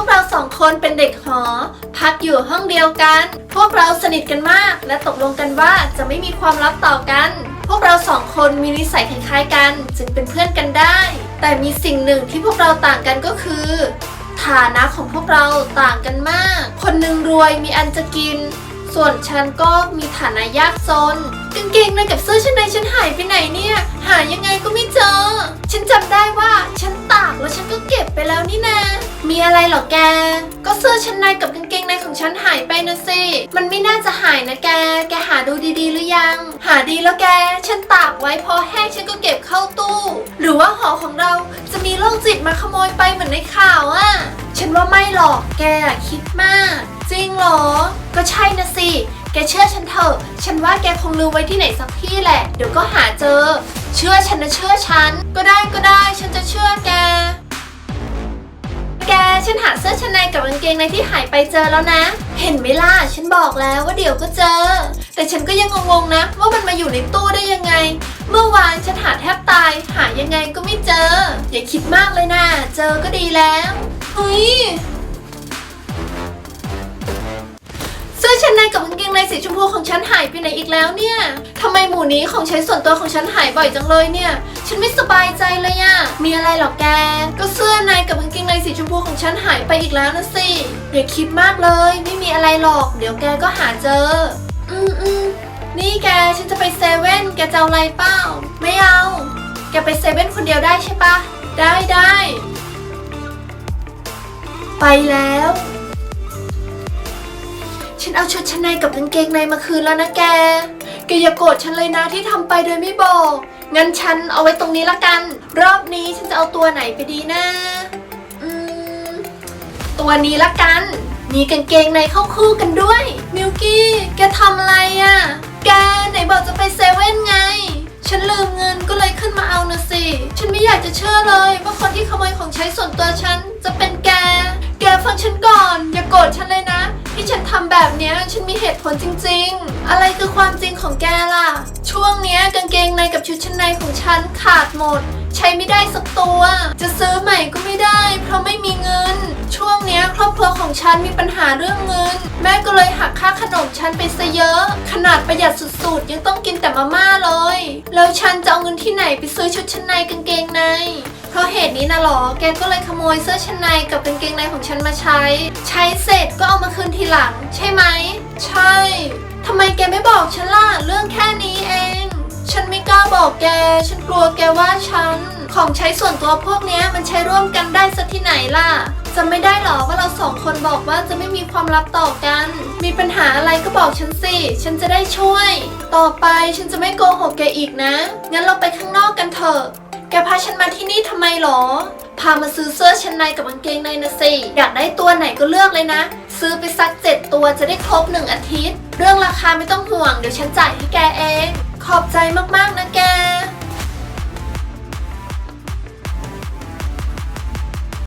วกเราสองคนเป็นเด็กหอ พักอยู่ห้องเดียวกัน พวกเราสนิทกันมาก และตกลงกันว่าจะไม่มีความลับต่อกัน พวกเราสองคนมีนิสัยคล้ายๆกัน จึงเป็นเพื่อนกันได้ แต่มีสิ่งหนึ่งที่พวกเราต่างกันก็คือฐานะของพวกเราต่างกันมาก คนหนึ่งรวยมีอันจะกิน ส่วนฉันก็มีฐานะยากจนกางเกงในกับเสื้อชั้นในฉันหายไปไหนเนี่ย หายังไงก็ไม่เจอ อะไรหรอแก ก็เสื้อชั้นในกับกางเกงในของฉันหายไปนะสิ มันไม่น่าจะหายนะแก แกหาดูดีๆ หรือยัง หาดีแล้วแก ฉันตากไว้พอแห้งฉันก็เก็บเข้าตู้ หรือว่าหอของเราจะมีโรคจิตมาขโมยไปเหมือนในข่าวอะฉันว่าไม่หรอก แกอะคิดมาก จริงเหรอ ก็ใช่นะสิ แกเชื่อฉันเถอะ ฉันว่าแกคงลืมไว้ที่ไหนสักที่แหละ เดี๋ยวก็หาเจอ เชื่อฉันนะเชื่อฉัน ก็ได้ก็ได้ ฉันจะเชื่อแก ฉันหาเสื้อชั้นในกับกางเกงในที่หายไปเจอแล้วนะ เห็นไหมล่ะ ฉันบอกแล้วว่าเดี๋ยวก็เจอ แต่ฉันก็ยังงงๆนะ ว่ามันมาอยู่ในตู้ได้ยังไง เมื่อวานฉันหาแทบตาย หายังไงก็ไม่เจอ อย่าคิดมากเลยนะ เจอก็ดีแล้ว เฮ้ย เกงในสีชมพูของฉันหายไปไหนอีกแล้วเนี่ยทำไมหมู่นี้ของใช้ส่วนตัวของฉันหายบ่อยจังเลยเนี่ย ฉันไม่สบายใจเลยอะมีอะไรหรอแก ก็เสื้อในกับกางเกงในสีชมพูของฉันหายไปอีกแล้วนะสิอย่าคิดมากเลย ไม่มีอะไรหรอก เดี๋ยวแกก็หาเจอ อืมอืมนี่แกฉันจะไปเซเว่นแกจะเอาอะไรเปล่า ไม่เอา แกไปเซเว่นคนเดียวได้ใช่ปะได้ได้ ไปแล้วฉั นเอาชุดชั้นในกับกางเกงในมาคืนแล้วนะแก แกอย่าโกรธฉันเลยนะที่ทำไปโดยไม่บอก งั้นฉันเอาไว้ตรงนี้ละกัน รอบนี้ฉันจะเอาตัวไหนไปดีนะ อืม ตัวนี้ละกัน มีกางเกงในเข้าคู่กันด้วย มิวกี้ แกทำอะไรอะ่ะ แกไหนบอกจะไปเซเว่นไง ฉันลืมเงินก็เลยขึ้นมาเอานะสิ ฉันไม่อยากจะเชื่อเลยว่าคนที่ขโมยของใช้ส่วนตัวฉันจะเป็นแก แกฟังฉันก่อน อย่าโกรธฉันเลย ลจริงๆ อะไรคือความจริงของแกล่ะ ช่วงเนี้ยกางเกงในกับชุดชั้นในของฉันขาดหมด ใช้ไม่ได้สักตัว จะซื้อใหม่ก็ไม่ได้ เพราะไม่มีเงิน ช่วงเนี้ยครอบครัวของฉันมีปัญหาเรื่องเงิน แม่ก็เลยหักค่าขนมฉันไปซะเยอะ ขนาดประหยัดสุดๆ ยังต้องกินแต่มาม่าเลย แล้วฉันจะเอาเงินที่ไหนไปซื้อชุดชั้นในกางเกงในเพราะเหตุนี้นะหรอ แกก็เลยขโมยเสื้อชั้นในกับกางเกงในของฉันมาใช้ ใช้เสร็จก็เอามาคืนทีหลัง ใช่ไหม ใช่ทำไมแกไม่บอกฉันล่ะเรื่องแค่นี้เอง ฉันไม่กล้าบอกแก ฉันกลัวแกว่าฉัน ของใช้ส่วนตัวพวกเนี้ยมันใช้ร่วมกันได้สักที่ไหนล่ะจำไม่ได้หรอว่าเราสองคนบอกว่าจะไม่มีความลับต่อกัน มีปัญหาอะไรก็บอกฉันสิ ฉันจะได้ช่วย ต่อไปฉันจะไม่โกหกแกอีกนะ งั้นเราไปข้างนอกกันเถอะ แกพาฉันมาที่นี่ทำไมหรอ พามาซื้อเสื้อชั้นในกับกางเกงในนะสิ อยากได้ตัวไหนก็เลือกเลยนะ ซื้อไปสักเจ็ดตัวจะได้ครบหนึ่งอาทิตย์ เรื่องราคาไม่ต้องห่วงเดี๋ยวฉันจ่ายให้แกเอง ขอบใจมากๆนะแก